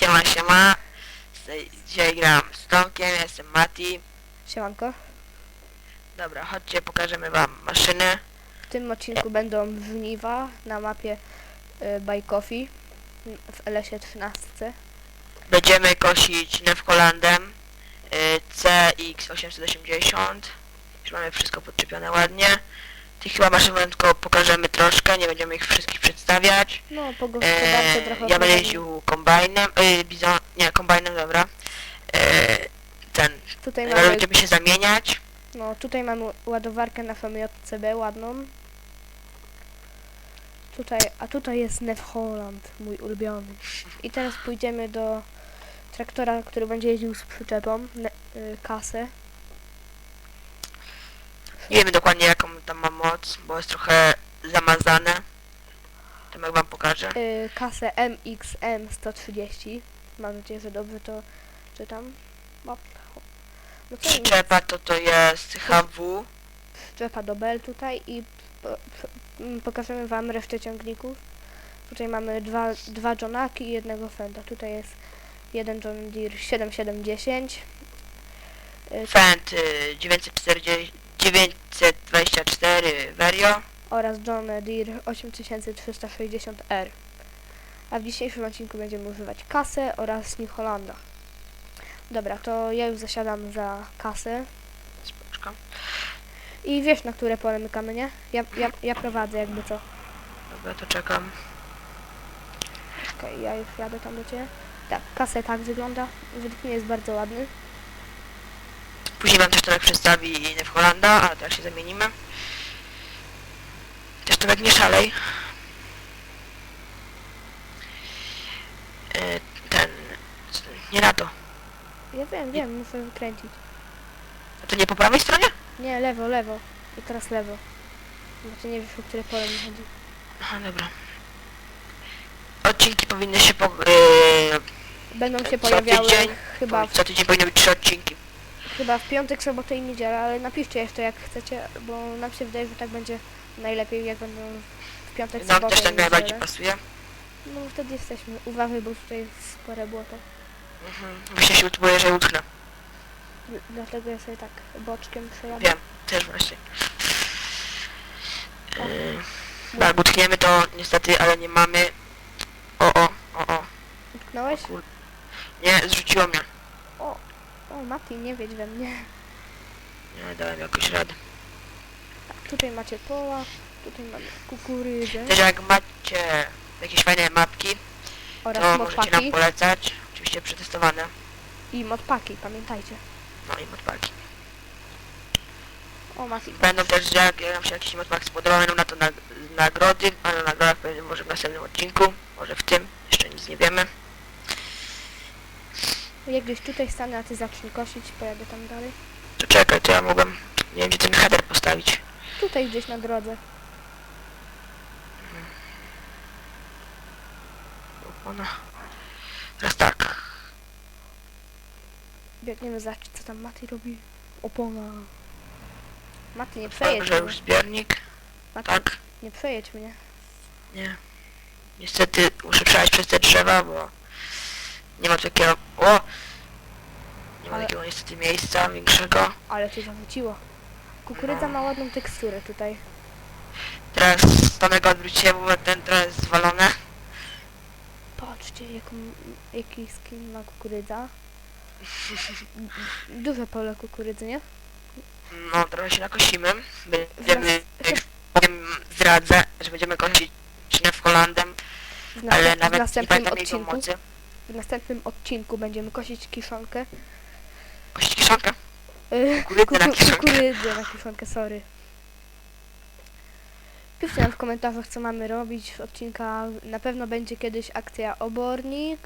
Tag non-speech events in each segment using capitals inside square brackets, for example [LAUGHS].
Siema, siema. Dzisiaj- Dzisiaj gram z Tomkiem, ja jestem Mati. Siemanko. Dobra, chodźcie, pokażemy wam maszyny. W tym odcinku będą żniwa na mapie y, m, w LS-ie 13. Będziemy kosić Newholandem y, CX880. Już mamy wszystko podczepione ładnie. Tych chyba maszyn tylko pokażemy troszkę, nie będziemy ich wszystkich przedstawiać. No, po gospodarce E, trochę... ja będę jeździł kombajnem, y, bizon, nie, kombajnem, dobra. E, ten, Tutaj mamy, będziemy się zamieniać. no, tutaj mamy ładowarkę na FMJCB ładną. Tutaj, a tutaj jest Nev Holland, mój ulubiony. I teraz pójdziemy do traktora, który będzie jeździł z przyczepą, ne, y, kasę. Nie wiemy dokładnie jaką tam ma moc, bo jest trochę zamazane. To jak wam pokażę. y, kasę MXM 130. Mam nadzieję, że dobrze to czytam. Op. No to Przyczepa to to jest HW. przyczepa do bel tutaj i po, po, mm, pokażemy Wam resztę ciągników. Tutaj mamy dwa, dwa Johnaki i jednego Fenda. Tutaj jest jeden John Deere 7710. y, Fend y, 940, 924 Verio. oraz John Deere 8360R. A w dzisiejszym odcinku będziemy używać kasę oraz New Hollanda. Dobra, to ja już zasiadam za kasę. Spoczko. I wiesz, na które pole mykamy, nie? Ja, ja, ja prowadzę jakby co. Dobra, to czekam. Okej, ja już jadę tam do Ciebie. Tak, kasę tak wygląda. Według mnie jest bardzo ładny. Później wam też Tomek przedstawi Holanda, ale teraz się zamienimy. Też Tomek nie szalej. Y, Ten... Nie na to. Ja wiem, wiem, muszę wykręcić. A to nie po prawej stronie? Nie, lewo, lewo. I teraz lewo. Znaczy nie wiesz, o które pole mi chodzi. Aha, dobra. Odcinki powinny się po... Yy, Będą się Co pojawiały tydzień? chyba w, co tydzień powinny być trzy odcinki. Chyba w piątek, sobotę i niedzielę, ale napiszcie jeszcze jak chcecie, bo nam się wydaje, że tak będzie najlepiej, jak będą w piątek, Nam sobotę też i tak najbardziej niedzielę. pasuje. No wtedy jesteśmy. Uważaj, bo tutaj jest spore błoto. Mhm. Właśnie się boję, że utknę. Dl- Dlatego ja sobie tak boczkiem przejadę. Wiem, też właśnie. Yy, jak utkniemy to niestety, ale nie mamy... O, o, o, o. Utknąłeś? Kur... Nie, zrzuciło mnie. O, o Mati, nie wiedź we mnie. Nie, dałem jakoś radę. Tak, tutaj macie pola, tutaj mamy kukurydzę Też jak macie jakieś fajne mapki, to oraz możecie nam polecać. Oczywiście przetestowane. i modpaki, pamiętajcie. No i modpaki. O Mati, Będą też, jak jak nam się jakiś modpak spodobał, będą na to nag nagrody, a na nagrodach może w następnym odcinku, może w tym, jeszcze nic nie wiemy. Ja gdzieś tutaj stanę, a ty zacznij kosić, pojadę tam dalej. To czekaj, to ja mogłem, nie wiem gdzie ten header postawić. Tutaj gdzieś na drodze. Ona. Teraz tak. Biegniemy zobaczyć, co tam Mati robi. Opona. Mati, nie przejedź że mnie. już zbiornik. Mati, Tak. nie przejedź mnie. Nie. Niestety muszę przejść przez te drzewa, bo nie ma takiego... O! Nie ma Ale- takiego niestety miejsca większego. Ale cię zawróciło. Kukurydza ma ładną teksturę tutaj. Teraz Tomek odwróciłem, bo ten trochę jest zwalone. Patrzcie, jaką, jaki skin ma kukurydza. [LAUGHS] Duże pole kukurydzy, nie? No, trochę się nakosimy. Będziemy, Wraz- jak powiem, zdradzę, że będziemy kosić w Holandem, W, ale w nawet nie następnym pamiętam jego odcinku. mocy. W następnym odcinku będziemy kosić kiszonkę. Kosić kiszonkę? Yy, Kukurydzę na kiszonkę. Kukurydzę na kiszonkę, sorry. Piszcie nam w komentarzach, co mamy robić w odcinka. Na pewno będzie kiedyś akcja obornik.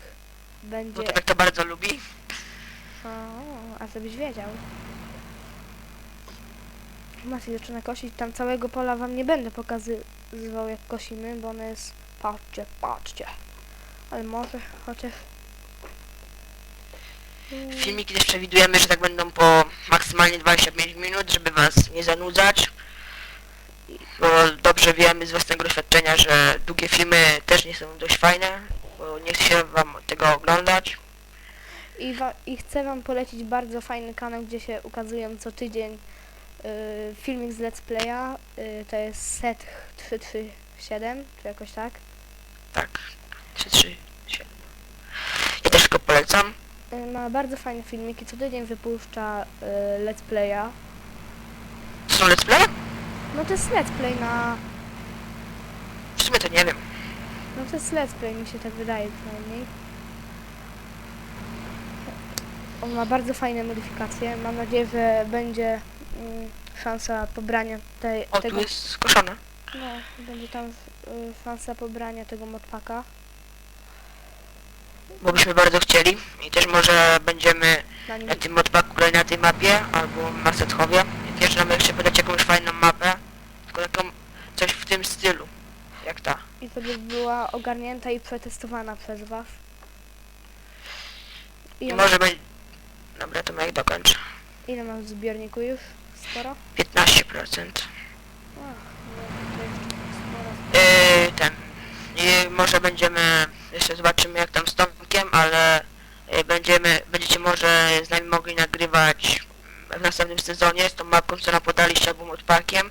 Bo Będzie... Tomek to bardzo lubi. O, a żebyś wiedział. Maciej zaczyna kosić. Tam całego pola wam nie będę pokazywał jak kosimy, bo one jest... Patrzcie, patrzcie. Ale może chociaż... Filmiki też przewidujemy, że tak będą po maksymalnie 25 minut, żeby was nie zanudzać. Bo dobrze wiemy z własnego doświadczenia, że długie filmy też nie są dość fajne. bo nie chce się wam tego oglądać. I, I chcę Wam polecić bardzo fajny kanał, gdzie się ukazują co tydzień y, filmik z Let's Playa. Y, to jest set 337, czy jakoś tak. Tak, 3, 3, 7. Ja też go polecam. Y, ma bardzo fajne filmiki, co tydzień wypuszcza y, Let's Playa. To są let's play? No to jest Let's Play na... W sumie to nie wiem. No to jest Let's Play, mi się tak wydaje przynajmniej. On ma bardzo fajne modyfikacje. Mam nadzieję, że będzie mm, szansa pobrania tej, O, tego... tu jest skoszone. No, będzie tam y, szansa pobrania tego modpaka. Bo byśmy bardzo chcieli. I też może będziemy Na tym modpaku grać na tej mapie, albo w Marsetchowie. I też nam jeszcze podać jakąś fajną mapę. Tylko taką, coś w tym stylu. Jak ta. i żeby była ogarnięta i przetestowana przez was. I może będzie... Dobra, to jak dokończę. ile mam w zbiorniku już? Sporo? 15%. Ach, no, to jeszcze sporo. Yy, ten. I może będziemy, jeszcze zobaczymy jak tam z Tomkiem, ale yy, będziemy, będziecie może z nami mogli nagrywać w następnym sezonie z tą mapką, co nam podaliście, albo modpakiem.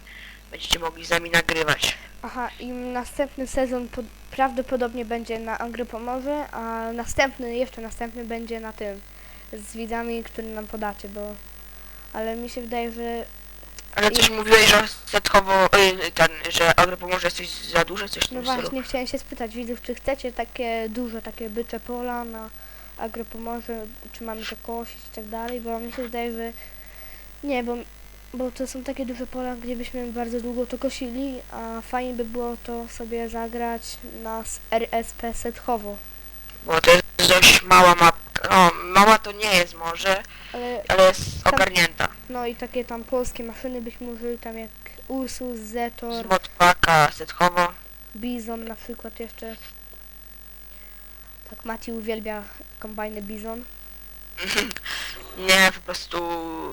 Będziecie mogli z nami nagrywać. Aha, i następny sezon pod, prawdopodobnie będzie na Angry Pomorze, a następny, jeszcze następny będzie na tym, z widzami, które nam podacie, bo... Ale mi się wydaje, że Ale coś mówiłeś, że setchowo, yy, ten, że Agropomorze jesteś za duże, coś w No tym stylu. właśnie, chciałem się spytać widzów, czy chcecie takie duże, takie bycze pola na agropomorze, czy mamy to kosić i tak dalej, bo mi się wydaje, że nie, bo, bo to są takie duże pola, gdzie byśmy bardzo długo to kosili, a fajnie by było to sobie zagrać na s- RSP Setchowo, Bo to jest dość mała mapka. No, mała to nie jest może, ale ale jest Tam- ogarnięta. no i takie tam polskie maszyny byśmy użyli, tam jak Ursus, Z Zetor, modpaka, setchowo. Bizon na przykład jeszcze. Tak, Maci uwielbia kombajny Bizon. [LAUGHS] Nie, po prostu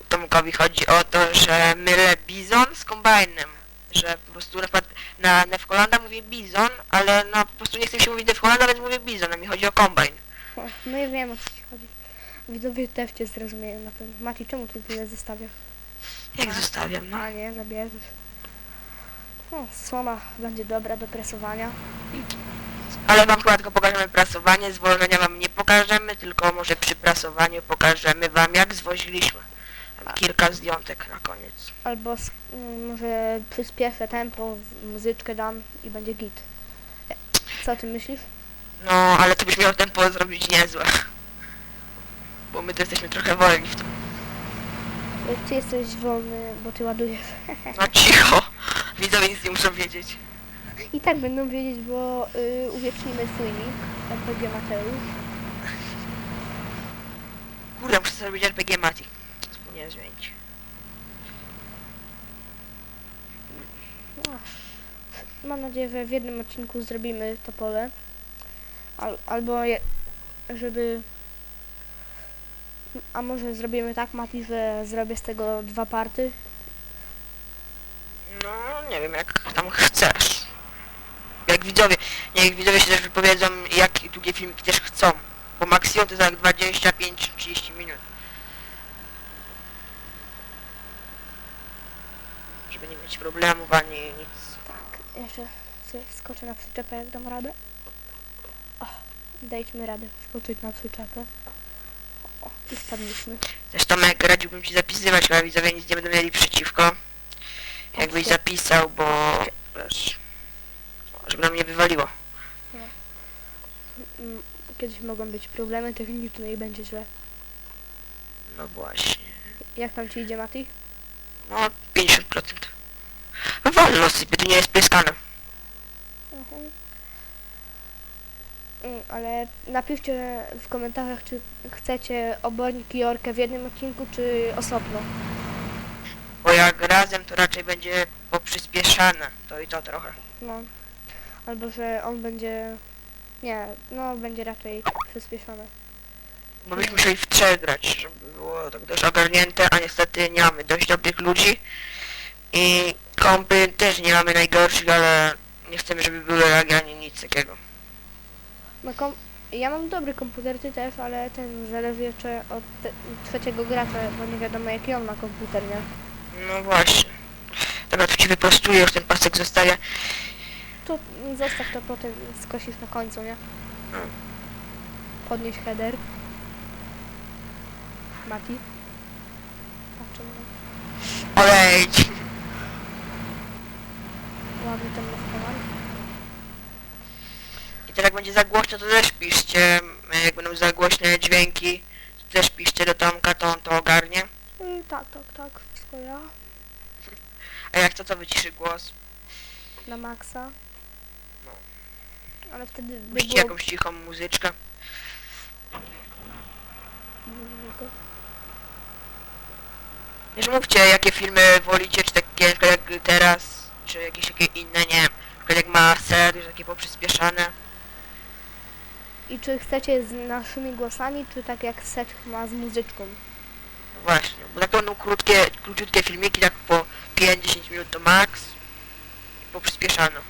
Tomkowi chodzi o to, że mylę bizon z kombajnem. Że po prostu na przykład na Nefkolanda mówię bizon, ale no po prostu nie chcę się mówić Nefkolanda, więc mówię bizon, a mi chodzi o kombajn. No ja wiem o co ci chodzi. Widzowie też cię zrozumieją na pewno. Maci, czemu ty tyle zostawiasz? Jak zostawiam, no. A nie, zabierzesz. O, słoma będzie dobra do presowania. Ale wam chyba tylko pokażemy prasowanie, zwolnienia wam nie pokażemy, tylko może przy prasowaniu pokażemy wam jak zwoziliśmy. Kilka zdjątek na koniec. Albo s- mm, może przyspieszę tempo, muzyczkę dam i będzie git. Co ty myślisz? No, ale to byś miał tempo zrobić niezłe. Bo my to jesteśmy trochę wolni w tym. E, Ty jesteś wolny, bo ty ładujesz. [LAUGHS] No cicho. Widzowie nic nie muszą wiedzieć. I tak będą wiedzieć, bo y, uwiecznimy nick, RPG Mateusz. Kurde, muszę sobie robić RPG Mati. Zapomniałem zmienić. Ach, Mam nadzieję, że w jednym odcinku zrobimy to pole. Al, albo je, żeby... A może zrobimy tak, Mati, że zrobię z tego dwa party? No, nie wiem, jak tam chcesz. Jak widzowie, niech widzowie się też wypowiedzą, jak długie filmiki też chcą. Bo maksimum to jest tak 25-30 minut. Żeby nie mieć problemów ani nic. Tak, jeszcze sobie skoczę na przyczepę, jak dam radę. Dajmy radę skoczyć na przyczepę. O, i spadliśmy. Zresztą jak radziłbym ci zapisywać, ale widzowie nic nie będą mieli przeciwko. Jakbyś zapisał, bo wiesz, żeby nam nie wywaliło. Mm, Kiedyś mogą być problemy techniczne i będzie źle. No właśnie. Jak tam ci idzie, Mati? No, 50%. No wolno sypie, to nie jest pryskane. Mm, Ale napiszcie w komentarzach, czy chcecie obornik i orkę w jednym odcinku, czy osobno. Bo jak razem, to raczej będzie poprzyspieszane. To i to trochę. No. Albo, że on będzie... Nie, no będzie raczej przyspieszony. Bo byśmy musieli w trzech grać, żeby było tak dość ogarnięte, a niestety nie mamy dość dobrych ludzi. I kompy też nie mamy najgorszych, ale nie chcemy, żeby były lagi ani nic takiego. No kom Ja mam dobry komputer, ty też, ale ten zależy jeszcze od trzeciego gracza, bo nie wiadomo jaki on ma komputer, nie? No właśnie. Dobra, tu ci wyprostuję, już ten pasek zostaje. To zostaw to potem, skosisz na końcu, nie? No. Podnieś header. Mati. Odejdź. ładny ten maskowan. I teraz jak będzie za głośno, to też piszcie. Jak będą za głośne dźwięki, to też piszcie do Tomka, to on to ogarnie. Tak, tak, tak, wszystko ja. A jak to, to wyciszy głos. Na maksa. No. Ale wtedy by Puści było... jakąś cichą muzyczkę. Wiesz, mówcie, jakie filmy wolicie, czy takie jak teraz, czy jakieś takie inne, nie wiem, jak Marcel, już takie poprzyspieszane. I czy chcecie z naszymi głosami, czy tak jak Set ma z muzyczką? No właśnie, bo tak to będą krótkie, króciutkie filmiki, tak po 5-10 minut to max. Poprzyspieszano.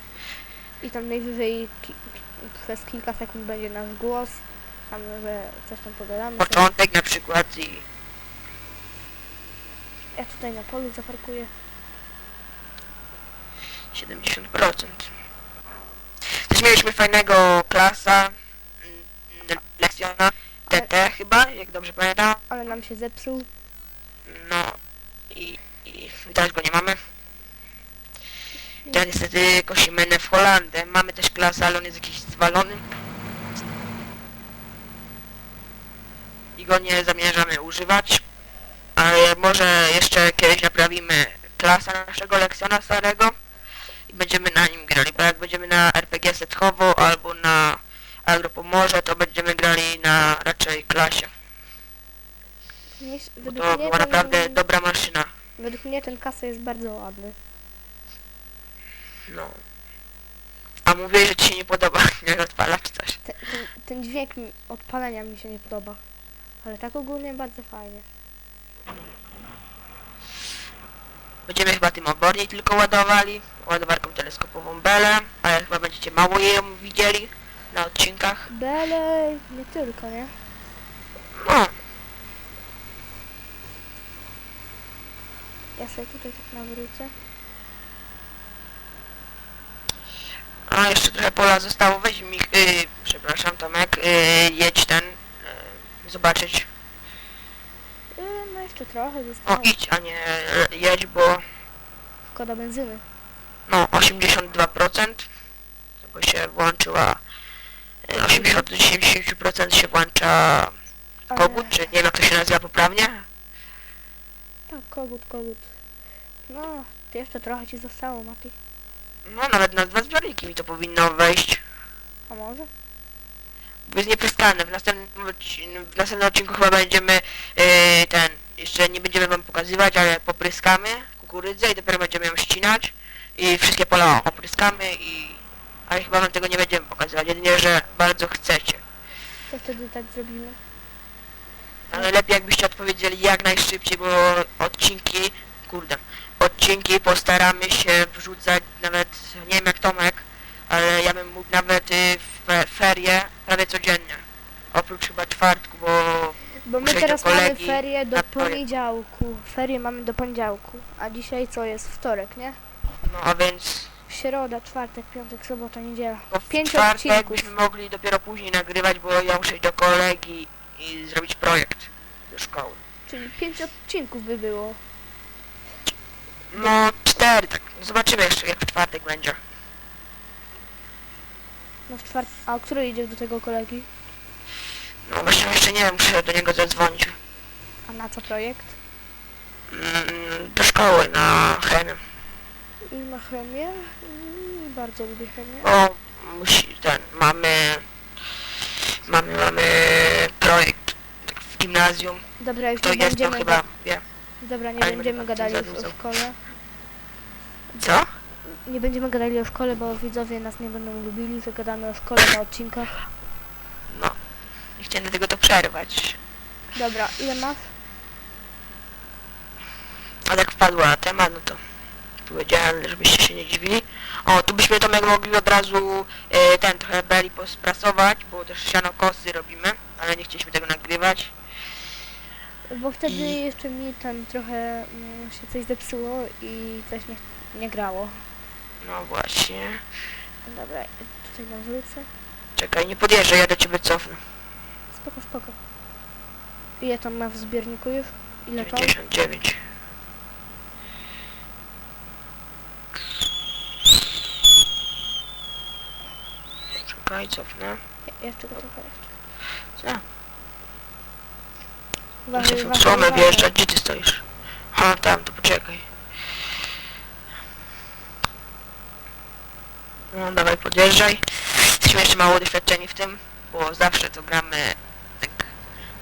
I tam najwyżej ki przez kilka sekund będzie nasz głos. Tam, że coś tam pogadamy. Początek na przykład i Ja tutaj na polu zaparkuję. 70%. Też mieliśmy fajnego klasa, lekcjona, TT chyba, jak dobrze pamiętam. Ale nam się zepsuł. No i, i teraz go nie mamy. Teraz niestety kosimy w Holandę. Mamy też klasę, ale on jest jakiś zwalony. I go nie zamierzamy używać. Ale może jeszcze kiedyś naprawimy klasa naszego lekcjona starego i będziemy na nim grali. Bo jak będziemy na RPG Setchowo albo na Agropomorze, to będziemy grali na raczej klasie. Nie, Bo według, to mnie była naprawdę ten, dobra maszyna. według mnie ten kasa jest bardzo ładny. No. A mówię, że ci się nie podoba, [LAUGHS] jak odpala czy coś. Te, ten, ten dźwięk mi- odpalenia mi się nie podoba. Ale tak ogólnie bardzo fajnie. Będziemy chyba tym obornik tylko ładowali, ładowarką teleskopową Belę, ale chyba będziecie mało jej widzieli na odcinkach. Bele, nie tylko, nie? No, Ja sobie tutaj tak nawrócę. a jeszcze trochę pola zostało, weź mi, yy, przepraszam Tomek, yy, jedź ten, yy, zobaczyć. Yy, no jeszcze trochę O, zostało. idź, a nie jedź, bo Szkoda benzyny. no 82%, bo się włączyła, 80 do 70% się włącza kogut, czy nie wiem jak to się nazywa poprawnie. Tak, kogut, kogut. No, to jeszcze trochę ci zostało, Mati. No nawet na dwa zbiorniki mi to powinno wejść. A może? Bo jest niepryskane. W następnym, odci- w następnym odcinku chyba będziemy yy, ten, jeszcze nie będziemy wam pokazywać, ale popryskamy kukurydzę i dopiero będziemy ją ścinać i wszystkie pola opryskamy i ale chyba wam tego nie będziemy pokazywać, jedynie, że bardzo chcecie. To wtedy tak zrobimy. Ale lepiej jakbyście odpowiedzieli jak najszybciej, bo odcinki, kurde, odcinki postaramy się wrzucać nawet, nie wiem jak Tomek, ale ja bym mógł nawet y, w fe- ferie prawie codziennie. Oprócz chyba czwartku, bo Bo my Muszę iść teraz do mamy kolegi ferie do na projekt. poniedziałku. Ferie mamy do poniedziałku. A dzisiaj co jest? Wtorek, nie? no a więc Środa, czwartek, piątek, sobota, niedziela. bo w Pięć czwartek odcinków. byśmy mogli dopiero później nagrywać, bo ja muszę iść do kolegi i zrobić projekt do szkoły. Czyli pięć odcinków by było. No cztery, tak. Zobaczymy jeszcze jak w czwartek będzie. No w czwartek. A o której idziesz do tego kolegi? No właśnie jeszcze nie wiem, muszę do niego zadzwonić. A na co projekt? Mm, do szkoły na chemię. I na chemię? Mm, bardzo lubię chemię. Bo musi ten, mamy, mamy, mamy projekt tak, w gimnazjum. Dobra, już To nie jest to będziemy... chyba, wie. Dobra, nie ale nie będziemy będę gadali za już o dużo. szkole. Co? Nie będziemy gadali o szkole, bo widzowie nas nie będą lubili, że gadamy o szkole na odcinkach. No. Nie chciałem dlatego to przerwać. Dobra, ile masz? A jak wpadła na temat, no to powiedziałem, żebyście się nie dziwili. O, tu byśmy Tomek mogli od razu e, ten trochę beli posprasować, bo też siano kosy robimy, ale nie chcieliśmy tego nagrywać. Bo wtedy I- jeszcze mi tam trochę mm, się coś zepsuło i coś nie, nie grało. No właśnie. Dobra, tutaj nawrócę. Czekaj, nie podjeżdżaj, ja do ciebie cofnę. Spoko, spoko. Ile tam ma w zbiorniku już? Ile to? 99. Czekaj, cofnę. Je- Jeszcze go trochę jeszcze. Co? Muszę w stronę wjeżdżać, gdzie ty stoisz? A, tam, to poczekaj. No, dawaj, podjeżdżaj. Jesteśmy jeszcze mało doświadczeni w tym, bo zawsze to gramy tak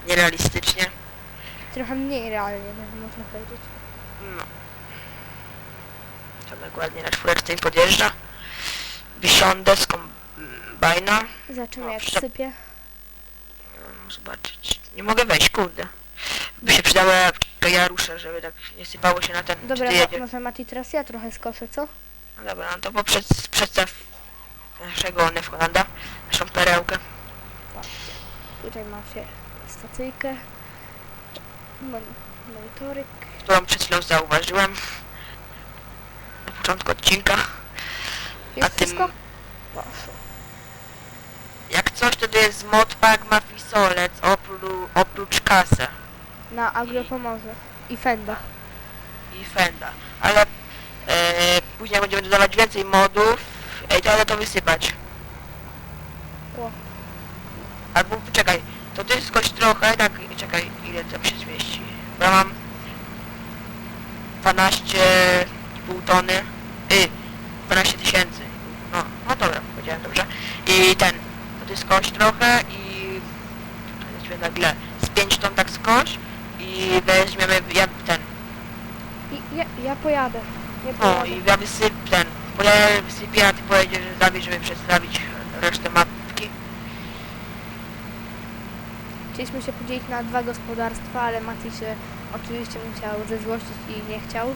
nierealistycznie. Trochę mniej realnie, tak można powiedzieć. No. Tomek ładnie na czwóreczce podjeżdża. Wysiądę z kombajna. Zobaczymy O, jak przyczep- sypie. Mm, Zobaczyć. Nie mogę wejść, kurde. By się przydała to ja ruszę, żeby tak nie sypało się na ten. czy Dobra, ty mo- jedziesz? może Mati teraz ja trochę skoszę, co? No dobra, no to poprzez przedstaw naszego Nefholanda, naszą perełkę. Tutaj macie stacyjkę. Mon- monitoryk. którą przed chwilą zauważyłem na początku odcinka. Jest tym- wszystko? Poszło. Jak coś, to to jest modpack Mafisolec oprócz, oprócz kasę Na agro pomoże. I fenda. i fenda. Ale e, później będziemy dodawać więcej modów, ej, to ale to wysypać. O. Albo czekaj, to ty skoś trochę, tak, czekaj, ile tam się zmieści. Bo ja mam 12,5 tony, y, 12 tysięcy. No, no dobra, powiedziałem dobrze. I ten, to ty skoś trochę i weźmy na ile, z 5 ton tak skoś i weźmiemy, ja ten, I ja, ja pojadę. Ja o pojadę. i ja wysyp ten, bo ja wysypię, a ty pojedziesz zabić, żeby przedstawić resztę mapki. Chcieliśmy się podzielić na dwa gospodarstwa, ale Mati się oczywiście musiał zezłościć i nie chciał.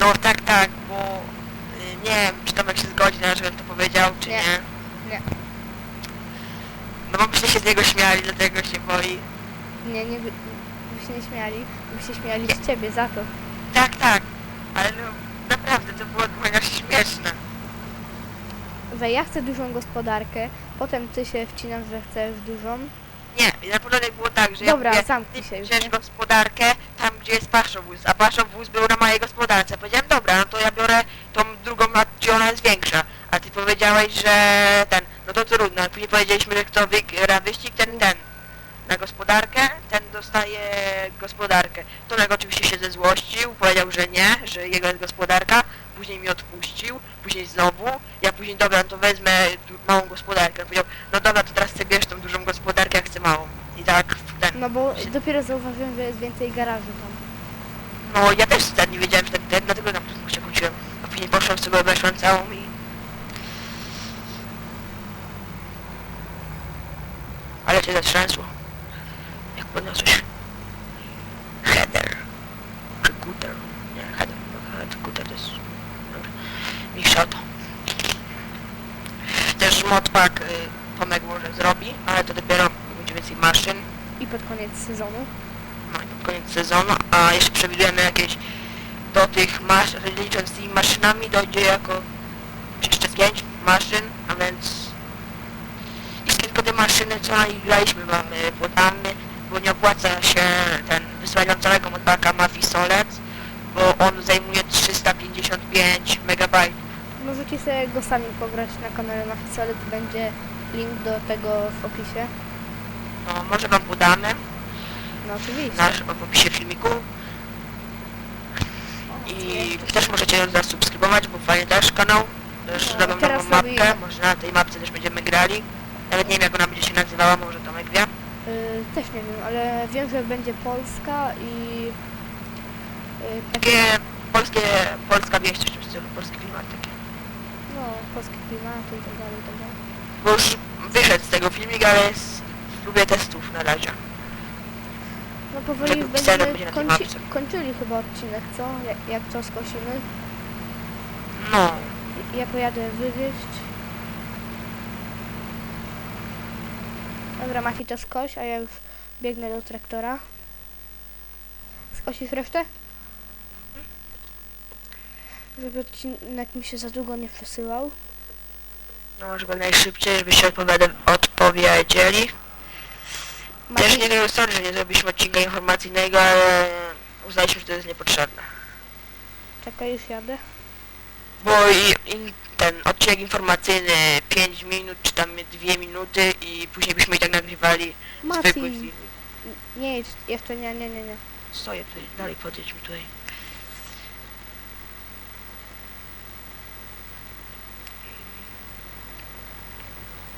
No tak, tak, bo y, nie wiem, czy Tomek się zgodzi na żebym to powiedział, czy Nie. nie. Nie. No bo byście się z niego śmiali, dlatego się boi. Nie, nie by, by się nie śmiali. By się śmiali z ciebie za to. Tak, tak, ale no naprawdę to było mega śmieszne. Że ja chcę dużą gospodarkę, potem ty się wcinasz, że chcesz dużą. Nie, na początek było tak, że Dobra, ja zamknij ty się już, bierzesz nie? gospodarkę tam, gdzie jest paszowóz, a paszowóz był na mojej gospodarce. Powiedziałem, dobra, no to ja biorę tą drugą, na- gdzie ona jest większa. A ty powiedziałeś, że ten, no to trudno. A Później powiedzieliśmy, że kto wygra wyścig, ten, ten. Na gospodarkę, ten dostaje gospodarkę. Tomek oczywiście się zezłościł, powiedział, że nie, że jego jest gospodarka. Później mi odpuścił, później znowu. Ja później, dobra, no to wezmę małą gospodarkę. Powiedział, no dobra, to teraz ty bierz tą dużą gospodarkę, ja chcę małą. I tak w ten... No bo dopiero zauważyłem, że jest więcej garaży tam. No ja też wtedy nie wiedziałem, że tak ten, dlatego na początku się kłóciłem. A później poszłem sobie obeszłem całą i... Ale cię zatrzęsło. Jak podniosłeś... Header. Czy gutter. Nie, header. No, head, gutter to jest... Dobra. Mniejsza o to. Też modpack y, Tomek może zrobi, ale to dopiero jak będzie więcej maszyn. I pod koniec sezonu. No pod koniec sezonu, a jeszcze przewidujemy jakieś do tych maszyn, licząc z tymi maszynami dojdzie jako jeszcze z pięć maszyn, a więc i tylko te maszyny co graliśmy mamy podamy, bo nie opłaca się ten wysłać wam całego modpaka Mafi Solec, bo on zajmuje 355 megabajtów. Możecie sobie go sami pograć na kanale Mafisolet. Będzie link do tego w opisie. No może wam podamy No oczywiście. nasz w opisie filmiku i też możecie zasubskrybować, bo fajny też kanał. Też No, teraz nową mapkę, robimy- może na tej mapce też będziemy grali. Nawet nie wiem jak ona będzie się nazywała, może Tomek wie. Y, też nie wiem, ale wiem, że będzie Polska i... Y, takie, Takie polskie, polska wieść, coś w stylu, polski klimat taki. no, polskie klimaty i tak dalej, i tak dalej. Bo już wyszedł z tego filmik, ale jest w próbie testów na razie. No powoli Żeby pisane będziemy będzie na tej kończy, mapce. kończyli chyba odcinek, co? Jak, jak to skosimy. No, Ja pojadę wywieźć. Dobra, Mati to skoś, a ja już biegnę do traktora. Skosisz resztę? Żeby odcinek mi się za długo nie przesyłał. no żeby najszybciej, żebyście odpowiada- odpowiedzieli. Też nie wiem, sorry, że nie zrobiliśmy odcinka informacyjnego, ale uznaliśmy, że to jest niepotrzebne. czekaj, już jadę. Bo i, i ten odcinek informacyjny 5 minut, czy tam 2 minuty i później byśmy i tak nagrywali Mati, filmik. nie, jedź, jeszcze nie, nie, nie, nie. Stoję tutaj, dalej podjedź mi tutaj.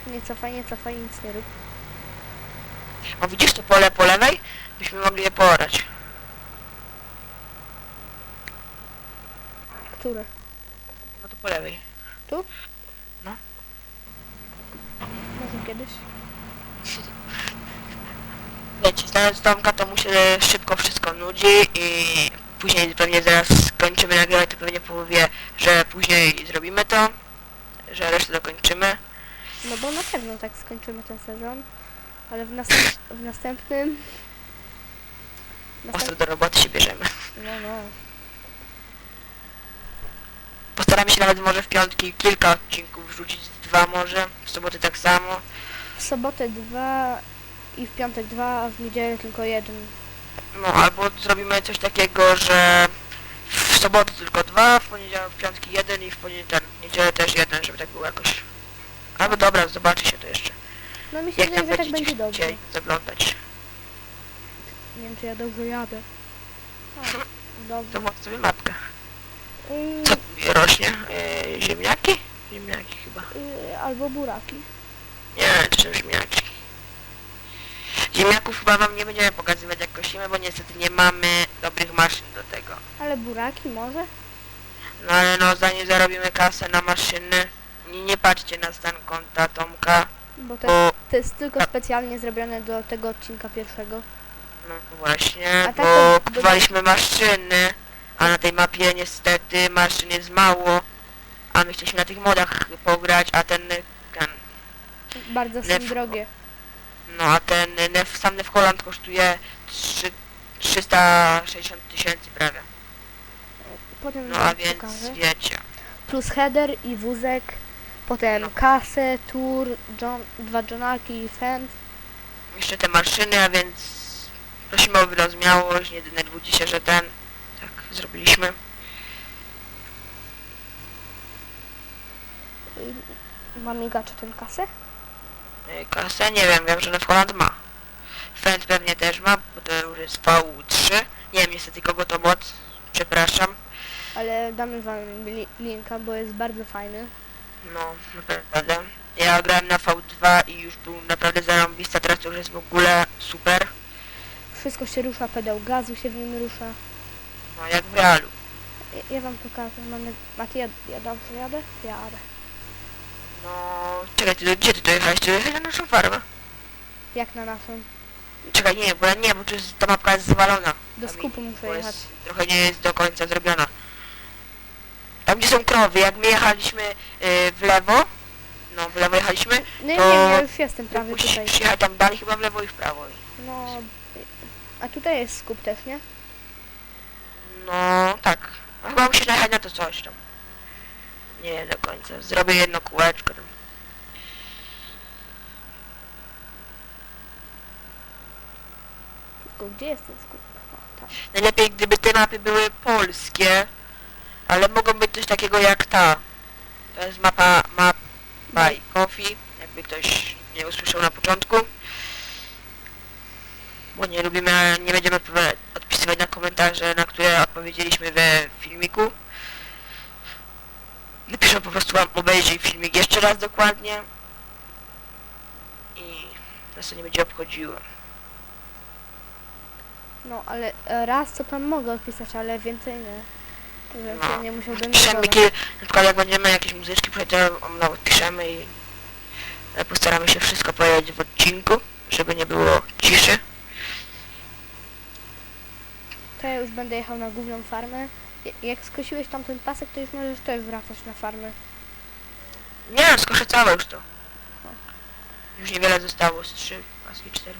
Nie cofaj, nie cofaj, nic nie rób. O widzisz to pole po lewej? Byśmy mogli je poorać. Które? No to po lewej. Może kiedyś? Wiecie, znając Tomka to mu się szybko wszystko nudzi i później pewnie zaraz skończymy nagrywać, to pewnie powie, że później zrobimy to, że resztę dokończymy. No bo na pewno tak skończymy ten sezon. Ale w, następ, w następnym... Następ, do roboty się bierzemy. no, no. Postaramy się nawet może w piątki kilka odcinków wrzucić, dwa może, w soboty tak samo. W sobotę dwa i w piątek dwa, a w niedzielę tylko jeden. No albo zrobimy coś takiego, że w sobotę tylko dwa, w poniedziałek, w piątki jeden i w poniedziałek, niedzielę też jeden, żeby tak było jakoś. Albo dobra, zobaczy się to jeszcze. No mi się Jak wydaje, tam że tak będzie dobrze. chcieli zaglądać. Nie wiem, czy ja dobrze jadę. A, dobrze. To sobie mapkę. I, Co tu rośnie? Yy, ziemniaki? Ziemniaki chyba. y, albo buraki. Nie, to są ziemniaki. Ziemniaków chyba wam nie będziemy pokazywać jak kosimy, bo niestety nie mamy dobrych maszyn do tego. Ale buraki może? No ale no zanim zarobimy kasę na maszyny, nie, nie patrzcie na stan konta Tomka, Bo to, bo to jest tylko specjalnie zrobione do tego odcinka pierwszego. no właśnie, A tak bo kupowaliśmy maszyny, a na tej mapie niestety maszyn jest mało, a my chcieliśmy na tych modach pograć, a ten, ten Bardzo są drogie. no a ten Nef, sam Nef Holland kosztuje 3, 360 tysięcy prawie. Potem No a wam więc pokażę. wiecie. Plus header i wózek. Potem No. kasę, tur, John, dwa johnaki i fend. Jeszcze te maszyny, a więc prosimy o wyrozumiałość, nie denerwujcie się, że ten, tak zrobiliśmy. Ma migacze ten kasę? Yy, Kasę, nie wiem, wiem, że Nef Holland ma. Fend pewnie też ma, bo to już jest V3. Nie wiem niestety kogo to bot, przepraszam. Ale damy wam li linka, bo jest bardzo fajny. No, naprawdę. Ja grałem na V2 i już był naprawdę zarąbista, teraz to już jest w ogóle super. Wszystko się rusza, pedał gazu się w nim rusza. No, jak w realu. Ja, ja wam pokażę. Mamy... Mati, ja, ja dobrze jadę? Jadę. No, czekaj, ty, gdzie ty dojechałeś? Ty dojechałeś na naszą farmę. Jak na naszą. Czekaj, nie, bo ja nie, bo tu jest, ta mapka jest zwalona. Do skupu muszę jechać. jest, trochę nie jest do końca zrobiona. Tam gdzie są krowy, jak my jechaliśmy y, w lewo, no w lewo jechaliśmy, No to- wiem, ja już jestem prawie musisz tutaj. przyjechać tam dalej chyba w lewo i w prawo. No... A tutaj jest skup też, nie? No tak, a chyba musisz najechać na to coś tam. Nie do końca, zrobię jedno kółeczko tam. Tylko gdzie jest ten skup? O, tam. Najlepiej gdyby te mapy były polskie, ale mogą być coś takiego jak ta. To jest mapa map by Coffee, jakby ktoś nie usłyszał na początku. Bo nie lubimy, nie będziemy odpisywać na komentarze, na które odpowiedzieliśmy we filmiku. Napiszę po prostu wam obejrzyj filmik jeszcze raz dokładnie. I nas to nie będzie obchodziło. No, ale e, raz co tam mogę odpisać, ale więcej nie. Nie musiał Piszemy, kiedy, na przykład jak będziemy jakieś muzyczki, to no, piszemy i postaramy się wszystko powiedzieć w odcinku, żeby nie było ciszy. To ja już będę jechał na główną farmę Ja- Jak skosiłeś tamten pasek, to już możesz też wracać na farmę. Nie, skoszę całe już to. Już niewiele zostało, z trzy, paski cztery.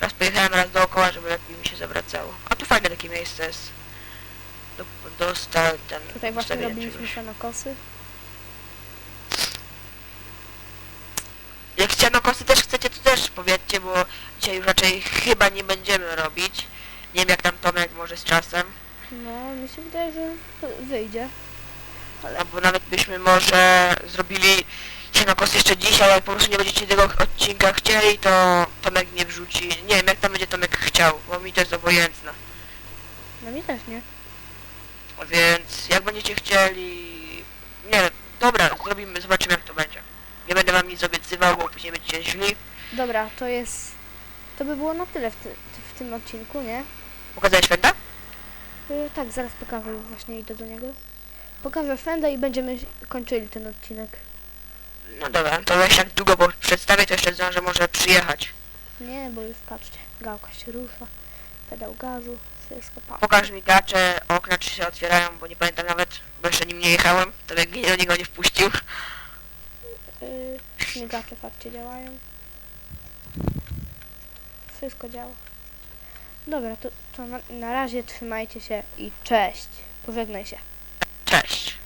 Teraz pojechałem raz dookoła, żeby lepiej mi się zawracało. A tu fajne takie miejsce jest. Do, do sta, ten, Tutaj właśnie robiliśmy czegoś. fenokosy. Jak ścianokosy też chcecie, to też powiedzcie, bo dzisiaj już raczej chyba nie będziemy robić. Nie wiem jak tam Tomek może z czasem. No, mi się wydaje, że wyjdzie. Ale Albo nawet byśmy może zrobili ścianokosy jeszcze dzisiaj, jak po prostu nie będziecie tego odcinka chcieli, to Tomek nie wrzuci. Nie wiem jak tam będzie Tomek chciał, bo mi to jest obojętne. no mi też nie. Więc jak będziecie chcieli... Nie wiem, dobra, zrobimy, zobaczymy jak to będzie. Nie będę wam nic obiecywał, bo później będziecie źli. Dobra, to jest... To by było na tyle w, ty, w tym odcinku, nie? Pokazałeś Fenda? Y, tak, zaraz pokażę, właśnie idę do niego. Pokażę Fenda i będziemy kończyli ten odcinek. No dobra, to weź tak długo, bo przedstawię, to jeszcze zdążę może przyjechać. Nie, bo już patrzcie, gałka się rusza, pedał gazu, Pokaż mi gacze, okna czy się otwierają, bo nie pamiętam nawet, bo jeszcze nim nie jechałem, to jak do niego nie wpuścił. Yy, śmigacze, patrzcie, działają. Wszystko działa. Dobra, to, to na, na razie trzymajcie się i cześć. Pożegnaj się. Cześć.